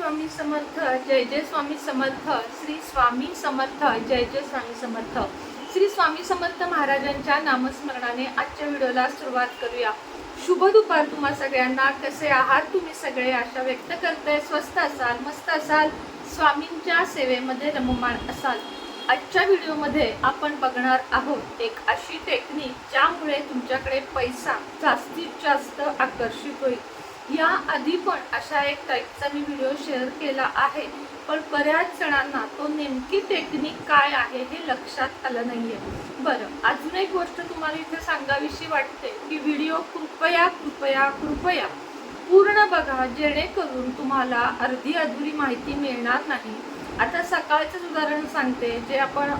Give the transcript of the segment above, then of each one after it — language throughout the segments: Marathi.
स्वामी समर्थ जय जय स्वामी समर्थ श्री स्वामी समर्थ जय जय स्वामी समर्थ. श्री स्वामी समर्थ महाराजांच्या नामस्मरणाने आजच्या व्हिडिओला सुरुवात करूया. शुभ दुपार तुम्हा सगळ्यांना. कसे आहात तुम्ही सगळे? आशा व्यक्त करताय. स्वस्त असाल मस्त असाल? स्वामींच्या सेवेमध्ये रममाण असाल. आजच्या व्हिडिओमध्ये आपण बघणार आहोत एक अशी टेक्निक ज्यामुळे तुमच्याकडे पैसा जास्तीत जास्त आकर्षित होईल. या आधी पण अशा एक टाईपचा मी व्हिडिओ शेअर केला आहे. पण बऱ्याच जणांना तो नेमकी टेक्निक काय आहे हे लक्षात आलं नाहीये. बरं अजून एक गोष्ट तुम्हाला इथे सांगावीशी वाटते की व्हिडिओ कृपया कृपया कृपया पूर्ण बघा जेणेकरून तुम्हाला अर्धी अधुरी माहिती मिळणार नाही. आता सकाळचंच उदाहरण सांगते जे आपण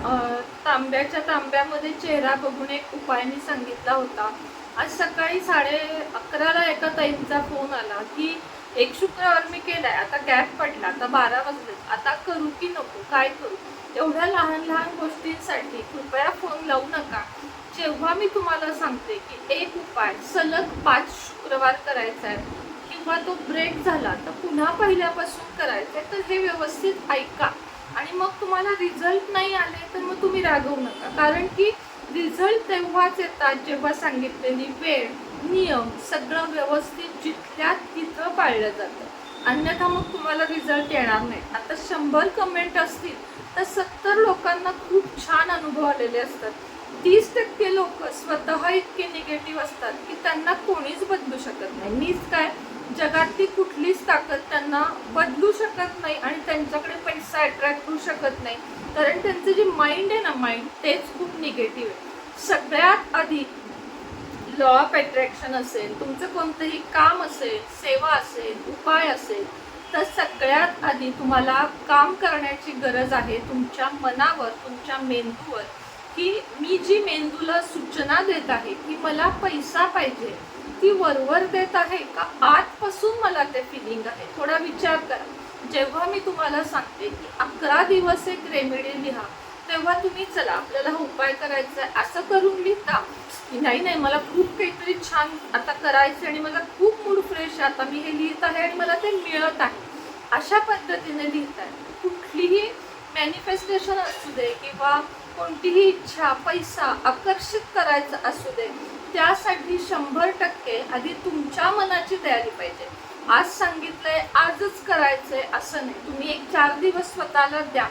तांब्याच्या तांब्यामध्ये चेहरा बघून एक उपाय मी सांगितला होता. आज सकाळी साडे अकराला एका ताईंचा फोन आला की एक शुक्रवार मी केलाय आता गॅप पडला आता बारा वाजले आता करू की नको काय करू? एवढ्या लहान लहान गोष्टींसाठी कृपया फोन लावू नका. जेव्हा मी तुम्हाला सांगते की एक उपाय सलग पाच शुक्रवार करायचा आहे किंवा तो ब्रेक झाला तर पुन्हा पहिल्यापासून करायचं आहे तर हे व्यवस्थित ऐका. आणि मग तुम्हाला रिझल्ट नाही आले तर मग तुम्ही रागवू नका. कारण की रिझल्ट तेव्हाच येतात जेव्हा सांगितलेली वेळ नियम सगळं व्यवस्थित जिथल्या तिथं पाळलं जातं. अन्यथा मग तुम्हाला रिझल्ट येणार नाही. आता शंभर कमेंट असतील तर सत्तर लोकांना खूप छान अनुभव आलेले असतात. तीस टक्के लोक स्वतः इतके निगेटिव्ह असतात की त्यांना कोणीच बदलू शकत नाही. मीच काय जगातली कुठलीच ताकद त्यांना बदलू शकत नाही आणि त्यांच्याकडे पैसा अट्रॅक्ट होऊ शकत नाही. कारण त्यांचं जे माइंड आहे ना माइंड तेच खूप निगेटिव्ह आहे. सगळ्यात आधी लॉ ऑफ अट्रॅक्शन असेल तुमचं कोणतंही काम असेल सेवा असेल उपाय असेल तर सगळ्यात आधी तुम्हाला काम करण्याची गरज आहे तुमच्या मनावर तुमच्या मेंदूवर. की मी जी मेंदूला सूचना देत आहे की मला पैसा पाहिजे ती वरवर देत आहे का? आजपासून मला ते फिलिंग आहे. थोडा विचार करा. जेव्हा मी तुम्हाला सांगते की अकरा दिवस एक रेमेडी लिहा तेव्हा तुम्ही चला आपल्याला हा उपाय करायचा आहे. असं करून लिहिता की नाही नाही मला खूप काहीतरी छान आता करायचं आणि मला खूप मूड फ्रेश आहे. आता मी हे लिहित आहे आणि मला ते मिळत आहे. अशा पद्धतीने लिहित आहे कुठलीही मॅनिफेस्टेशन असू दे किंवा कोणतीही इच्छा पैसा आकर्षित करायचा असू दे त्यासाठी शंभर टक्के आधी तुमच्या मनाची तयारी पाहिजे. आज सांगितलंय आजच करायचंय असं नाही. तुम्ही एक चार दिवस स्वतःला द्या.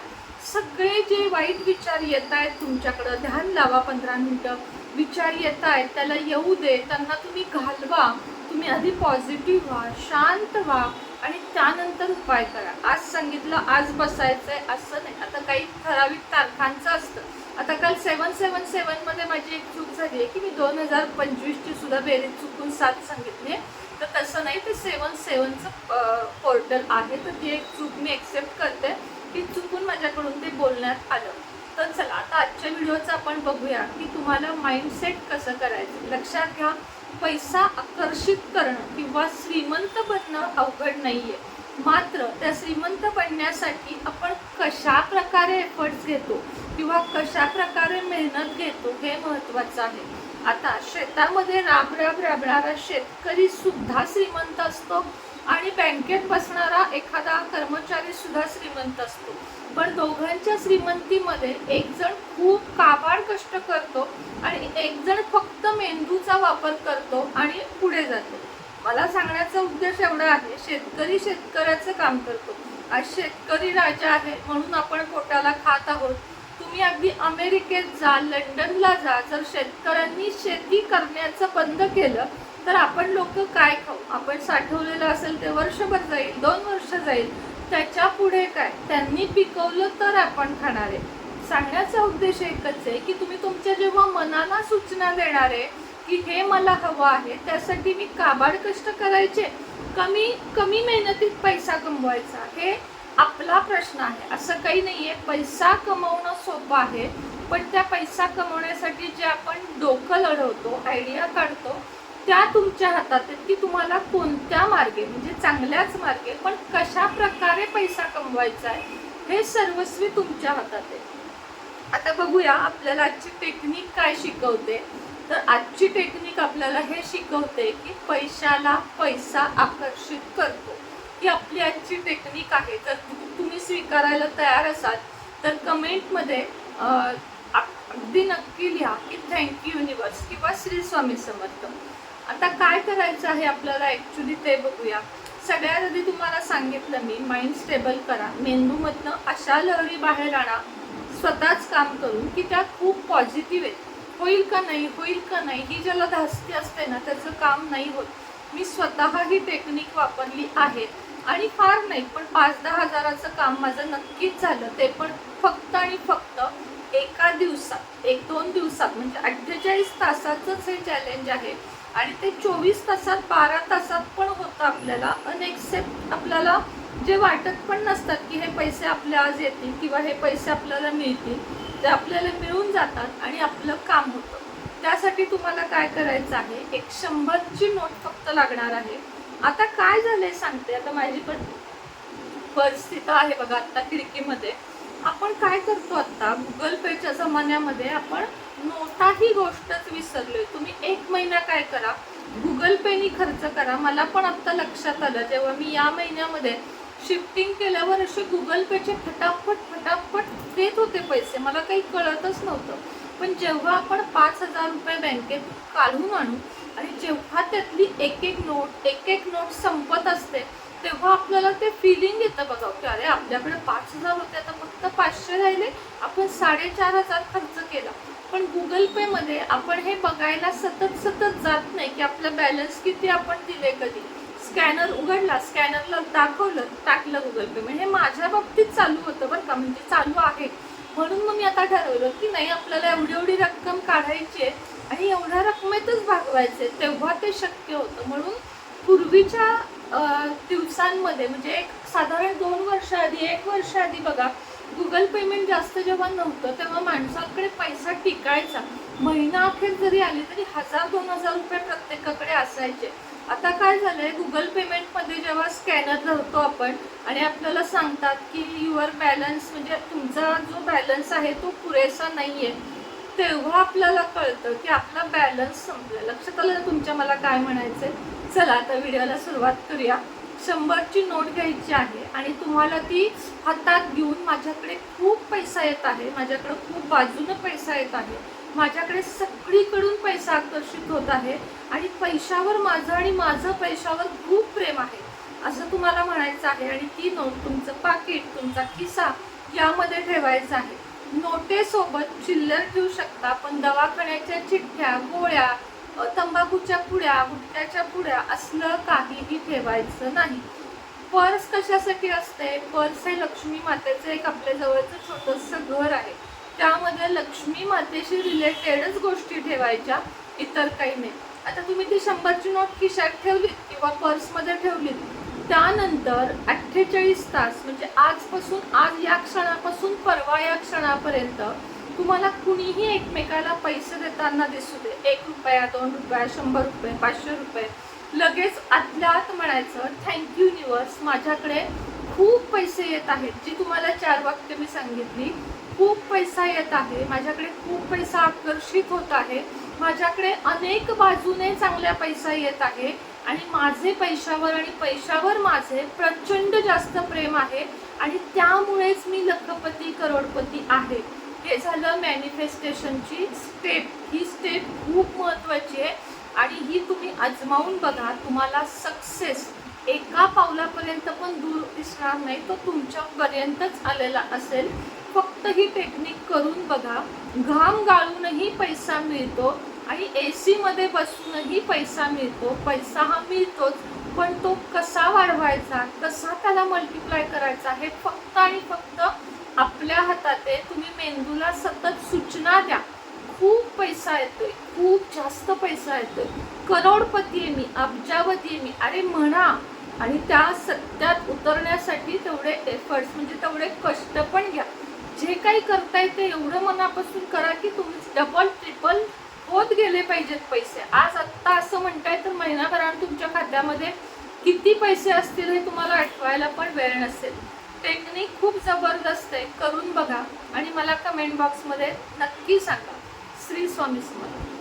सगळे जे वाईट विचार येत आहेत तुमच्याकडं ध्यान लावा पंधरा मिनटं. विचार येत आहेत त्याला येऊ दे त्यांना तुम्ही घालवा. तुम्ही आधी पॉझिटिव्ह व्हा शांत व्हा आणि त्यानंतर उपाय करा. आज सांगितलं आज बसायचं आहे असं नाही. आता काही ठराविक तारखांचं असतं. आता काल सेवन सेवन सेवनमध्ये माझी एक चूक झाली आहे की मी दोन हजार पंचवीसची सुद्धा बेरीज चुकून सात सांगितली आहे. तर तसं नाही ते सेवन सेवनचं पोर्टल आहे. तर ती एक चूक मी एक्सेप्ट करते. की चुकून माझ्याकडून ते बोलण्यात आलं. तर चला आता आजच्या व्हिडिओचं आपण बघूया की तुम्हाला माइंडसेट कसं करायचं? लक्षात घ्या पैसा आकर्षित करणं किंवा श्रीमंत बनणं अवघड नाहीये. मात्र त्या श्रीमंत बनण्यासाठी आपण कशा प्रकारे एफर्ट्स घेतो किंवा कशा प्रकारे मेहनत घेतो हे महत्वाचं आहे. आता शेतामध्ये राब राबणारा शेतकरी सुद्धा श्रीमंत असतो. आणि बँकेत बसणारा एखादा कर्मचारी सुद्धा श्रीमंत असतो. पण दोघांच्या श्रीमंतीमध्ये एक जण खूप काबाड कष्ट करतो आणि एक जण फक्त मेंदूचा वापर करतो आणि पुढे जातो. मला सांगण्याचा उद्देश एवढा आहे शेतकरी शेतकऱ्याचं काम करतो. आज शेतकरी राजा आहे म्हणून आपण पोटाला खात आहोत. तुम्ही अगदी अमेरिकेत जा लंडनला जा जर शेतकऱ्यांनी शेती करण्याचं बंद केलं तर आपण लोक काय खाऊ? आपण साठवलेलं असेल ते वर्षभर जाईल दोन वर्ष जाईल. त्याच्या पुढे काय? त्यांनी पिकवलं तर आपण खाणार आहे. सांगण्याचा उद्देश एकच आहे की तुम्ही तुमच्या जेव्हा मनाला सूचना देणार आहे की हे मला हवं आहे त्यासाठी मी काबाड कष्ट करायचे? कमी कमी मेहनतीत पैसा कमवायचा हे आपला प्रश्न आहे. असं काही नाहीये. पैसा कमवणं सोपं आहे पण त्या पैसा कमवण्यासाठी जे आपण डोकं लढवतो आयडिया काढतो त्या तुमच्या हातात आहेत की तुम्हाला कोणत्या मार्गे म्हणजे चांगल्याच मार्गे पण कशा प्रकारे पैसा कमवायचा आहे हे सर्वस्वी तुमच्या हातात आहे. आता बघूया आपल्याला आजची टेक्निक काय शिकवते. तर आजची टेक्निक आपल्याला हे शिकवते की पैशाला पैसा आकर्षित करतो. ही आपली आजची टेक्निक आहे. तर तुम्ही स्वीकारायला तयार असाल तर कमेंटमध्ये अगदी नक्की लिहा की थँक्यू युनिवर्स किंवा श्री स्वामी समर्थ. आता काय करायचं आहे आपल्याला ॲक्च्युली ते बघूया. सगळ्यात आधी तुम्हाला सांगितलं मी माइंड स्टेबल करा. मेंदूमधनं अशा लहरी बाहेर आणा स्वतःच काम करून की त्या खूप पॉझिटिव्ह आहेत. होईल का नाही होईल का नाही ही ज्याला धास्ती असते ना त्याचं काम नाही होत. मी स्वतः ही टेक्निक वापरली आहे. आणि फार नाही पण पाच दहा हजाराचं काम माझं नक्कीच झालं. ते पण फक्त आणि फक्त एका दिवसात एक दोन दिवसात म्हणजे अठ्ठेचाळीस तासाचंच हे चॅलेंज आहे. आणि ते चोवीस तासात बारा तासात पण होतं आपल्याला. अनएक्सेप्ट आपल्याला जे वाटत पण नसतात की हे पैसे आपल्या आज येतील किंवा हे पैसे आपल्याला मिळतील ते आपल्याला मिळून जातात आणि आपलं काम होतं. त्यासाठी तुम्हाला काय करायचं आहे? एक शंभरची नोट फक्त लागणार आहे. आता काय झालंय सांगते. आता माझी पण परिस्थिती आहे बघा आता खिडकीमध्ये. आपण काय करतो आता? गुगल पेच्या जमान्यामध्ये आपण नोटा ही गोष्टच विसरलोय. तुम्ही एक महिना काय करा? गुगल पेनी खर्च करा. मला पण आत्ता लक्षात आलं. जेव्हा मी या महिन्यामध्ये शिफ्टिंग केल्यावर असे गुगल पेचे फटाफट फटाफट देत होते पैसे. मला काही कळतच नव्हतं. पण जेव्हा आपण पाच हजार रुपये बँकेत काढून आणू आणि जेव्हा त्यातली एक एक नोट एक एक नोट संपत असते तेव्हा आपल्याला ते फिलिंग येतं बघा. की अरे आपल्याकडे पाच हजार होते आता फक्त पाचशे राहिले. आपण साडेचार हजार खर्च केला. पण गुगल पेमध्ये आपण हे बघायला सतत सतत जात नाही की आपला बॅलन्स किती आपण दिले कधी. स्कॅनर उघडला स्कॅनरला दाखवलं टाकलं गुगल पे म्हणजे हे माझ्या बाबतीत चालू होतं बरं का. म्हणजे चालू आहे. म्हणून मग मी आता ठरवलं की नाही आपल्याला एवढी एवढी रक्कम काढायची आहे आणि एवढ्या रकमेतच भागवायचे तेव्हा ते शक्य होतं. म्हणून पूर्वीच्या दिवसांमध्ये म्हणजे एक साधारण दोन वर्ष आधी एक वर्ष आधी बघा गुगल पेमेंट जास्त जेव्हा नव्हतं तेव्हा माणसाकडे पैसा टिकायचा. महिना अखेर जरी आली तरी हजार दोन हजार रुपये प्रत्येकाकडे असायचे. आता काय झालंय गुगल पेमेंटमध्ये जेव्हा स्कॅनर धरतो आपण आणि आपल्याला सांगतात की युअर बॅलन्स म्हणजे तुमचा जो बॅलन्स आहे तो पुरेसा नाहीये तेव्हा आपल्याला कळतं की आपला बॅलन्स संपला. लक्षात आलं तुमच्या मला काय म्हणायचंय? चला आता व्हिडिओला सुरुवात करूया. शंभरची नोट घ्यायची आहे आणि तुम्हाला ती हातात घेऊन माझ्याकडे खूप पैसा येत आहे. माझ्याकडे खूप बाजूनं पैसा येत आहे. माझ्याकडे सगळीकडून पैसा आकर्षित होत आहे आणि पैशावर माझं आणि माझं पैशावर खूप प्रेम आहे. असं तुम्हाला म्हणायचं आहे आणि ती नोट तुमचं पाकिट तुमचा खिसा यामध्ये ठेवायचं आहे. नोटेसोबत चिल्लर ठेवू शकता पण दवाखान्याच्या चिठ्ठ्या गोळ्या तंबाखूच्या पुड्या गुटख्याच्या पुड्या असलं काहीही ठेवायचं नाही. पर्स कशासाठी असते? पर्स हे लक्ष्मी मातेचं एक आपल्या जवळचं छोटंसं घर आहे. त्यामध्ये लक्ष्मी मातेशी रिलेटेडच गोष्टी ठेवायच्या इतर काही नाही. आता तुम्ही ती शंभरची नोट खिशात ठेवलीत किंवा पर्समध्ये ठेवलीत? त्यानंतर अठ्ठेचाळीस तास म्हणजे आजपासून आज या क्षणापासून परवा या क्षणापर्यंत तुम्हाला कुणीही एकमेकाला पैसे देताना दिसू दे. एक रुपया दोन रुपया शंभर रुपये पाचशे रुपये. लगेच आतल्यात आत म्हणायचं थँक्यू युनिवर्स माझ्याकडे खूप पैसे येत आहेत. जी तुम्हाला चार वाक्य मी सांगितली खूप पैसा येत आहे. माझ्याकडे खूप पैसा आकर्षित होत आहे. माझ्याकडे अनेक बाजूने चांगल्या पैसा येत आहे आणि माझे पैशावर आणि पैशावर माझे प्रचंड जास्त प्रेम आहे आणि त्यामुळेच मी लखपती करोडपती आहे. हे झालं मॅनिफेस्टेशनची स्टेप ही स्टेप खूप महत्त्वाची आहे. आणि ही तुम्ही आजमावून बघा तुम्हाला सक्सेस एका पावलापर्यंत पण दूर दिसणार नाही तो तुमच्यापर्यंतच आलेला असेल. फक्त ही टेक्निक करून बघा. घाम गाळूनही पैसा मिळतो आणि ए मध्ये बसूनही पैसा मिळतो. पैसा हा मिळतोच पण तो कसा वाढवायचा कसा त्याला मल्टिप्लाय करायचा हे फक्त आणि फक्त आपल्या हातात आहे तुम्ही मेंदूला सतत सूचना द्या. खूप पैसा येतोय खूप जास्त पैसा येतोय. करोडपती आहे मी अब्जावती आहे मी. अरे म्हणा. आणि त्या सत्यात उतरण्यासाठी तेवढे एफर्ट्स म्हणजे तेवढे कष्ट पण घ्या. जे काही करताय ते एवढं मनापासून करा की तुम्ही डबल ट्रिपल होत गेले पाहिजेत पैसे. आज आत्ता असं म्हणताय तर महिनाभरात तुमच्या खात्यामध्ये किती पैसे असतील हे तुम्हाला आठवायला पण वेळ नसेल. टेक्निक खूप जबरदस्त आहे. करून बघा आणि मला कमेंट बॉक्समध्ये नक्की सांगा. श्री स्वामी समर्थ.